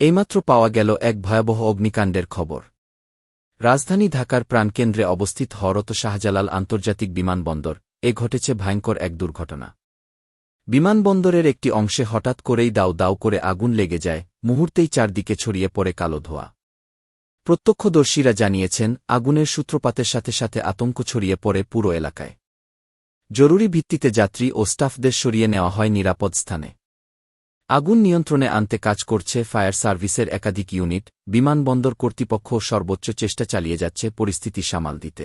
এইমাত্র পাওয়া গেল এক ভয়াবহ অগ্নিকাণ্ডের খবর। রাজধানী ঢাকার প্রাণকেন্দ্রে অবস্থিত হরত শাহজালাল আন্তর্জাতিক বিমানবন্দর, এ ঘটেছে ভয়ঙ্কর এক দুর্ঘটনা। বিমানবন্দরের একটি অংশে হঠাৎ করেই দাও দাও করে আগুন লেগে যায়, মুহূর্তেই চারদিকে ছড়িয়ে পড়ে কালো ধোয়া। প্রত্যক্ষদর্শীরা জানিয়েছেন, আগুনের সূত্রপাতের সাথে সাথে আতঙ্ক ছড়িয়ে পড়ে পুরো এলাকায়। জরুরি ভিত্তিতে যাত্রী ও স্টাফদের সরিয়ে নেওয়া হয় নিরাপদ স্থানে। আগুন নিয়ন্ত্রণে আনতে কাজ করছে ফায়ার সার্ভিসের একাধিক ইউনিট, বিমানবন্দর কর্তৃপক্ষ সর্বোচ্চ চেষ্টা চালিয়ে যাচ্ছে পরিস্থিতি সামাল দিতে।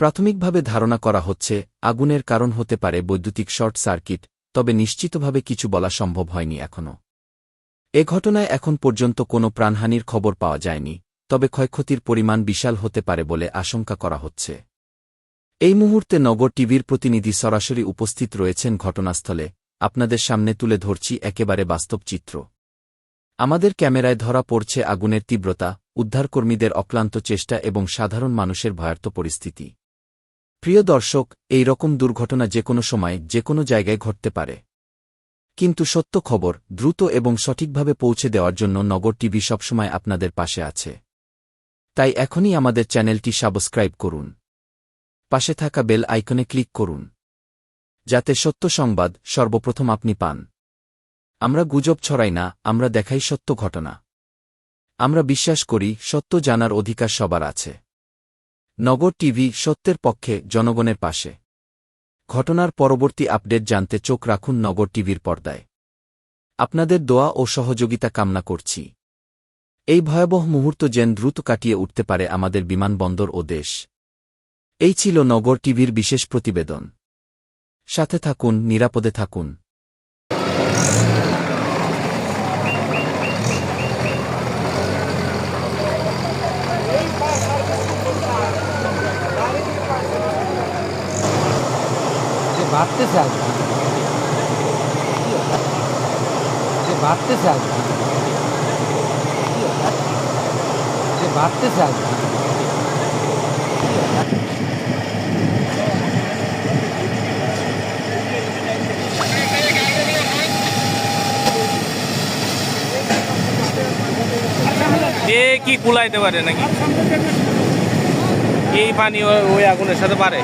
প্রাথমিকভাবে ধারণা করা হচ্ছে, আগুনের কারণ হতে পারে বৈদ্যুতিক শর্ট সার্কিট, তবে নিশ্চিতভাবে কিছু বলা সম্ভব হয়নি এখনও। এ ঘটনায় এখন পর্যন্ত কোনো প্রাণহানির খবর পাওয়া যায়নি, তবে ক্ষয়ক্ষতির পরিমাণ বিশাল হতে পারে বলে আশঙ্কা করা হচ্ছে। এই মুহূর্তে নগর টিভির প্রতিনিধি সরাসরি উপস্থিত রয়েছেন ঘটনাস্থলে আপনাদের সামনে তুলে ধরছি একেবারে বাস্তব চিত্র। আমাদের ক্যামেরায় ধরা পড়ছে আগুনের তীব্রতা, উদ্ধারকর্মীদের অক্লান্ত চেষ্টা এবং সাধারণ মানুষের ভয়ার্থ পরিস্থিতি। প্রিয় দর্শক, এই রকম দুর্ঘটনা যে কোনো সময়, যে কোনো জায়গায় ঘটতে পারে। কিন্তু সত্য খবর, দ্রুত এবং সঠিকভাবে পৌঁছে দেওয়ার জন্য নগর টিভি সবসময় আপনাদের পাশে আছে। তাই এখনই আমাদের চ্যানেলটি সাবস্ক্রাইব করুন। পাশে থাকা বেল আইকনে ক্লিক করুন। যাতে সত্য সংবাদ সর্বপ্রথম আপনি পান। আমরা গুজব ছড়াই না, আমরা দেখাই সত্য ঘটনা। আমরা বিশ্বাস করি, সত্য জানার অধিকার সবার আছে। নগর টিভি সত্যের পক্ষে, জনগণের পাশে। ঘটনার পরবর্তী আপডেট জানতে চোখ রাখুন নগর টিভির পর্দায়। আপনাদের দোয়া ও সহযোগিতা কামনা করছি। এই ভয়াবহ মুহূর্ত যেন দ্রুত কাটিয়ে উঠতে পারে আমাদের বিমানবন্দর ও দেশ। এই ছিল নগর টিভির বিশেষ প্রতিবেদন। সাথে থাকুন নিরাপদে থাকুন। বাড়তেছে আর কি। যে বাড়তেছে আর যে কি কুলাইতে পারে নাকি? এই পানি ওই আগুনের সাথে পারে।